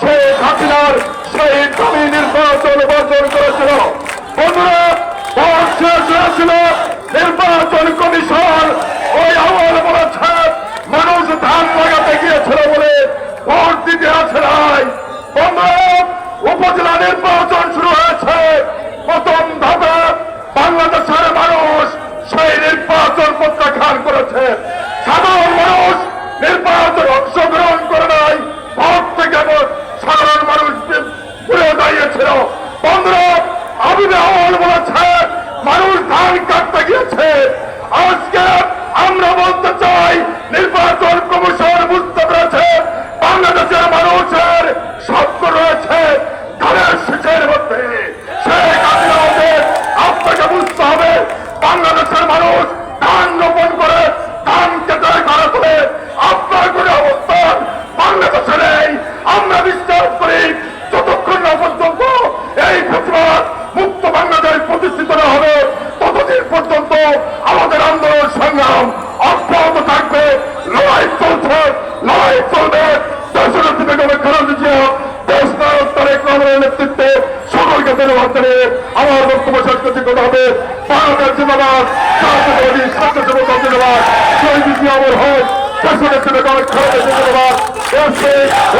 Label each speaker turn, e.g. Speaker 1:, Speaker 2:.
Speaker 1: শেখ হাসিনার সেই দামি নির্বাচন বর্জন করেছিল। বন্ধুরা হয়েছিল। নির্বাচন কমিশন ওই আমল বলেছে, মানুষ ধান লাগাতে গিয়েছিল বলে ভোট দিতে আসে নাই। দাঁড়িয়েছিল বন্ধুরা আবিদে আহ্বান বলেছে মানুষ ধান কাটতে গিয়েছে। এই মুক্ত বাংলাদেশ প্রতিষ্ঠিত না হবে ততদিন পর্যন্ত আমাদের আন্দোলন সংগ্রাম অব্যাহত থাকবে লড়াই চলছে লড়াই চলবে দেশনেত্রী বেগমের খালেদা দেশ নায়ক তারেক রহমানের নেতৃত্বে সকলকে ধন্যবাদ জানিয়ে আমার বক্তব্য শেষ করতে কথা হবে বাংলাদেশ জিন্দাবাদ জাতীয়তাবাদী স্বাস্থ্যসেবক দল শহীদ জিয়া অমর দেশনেত্রী বেগমের খালেদা জিয়া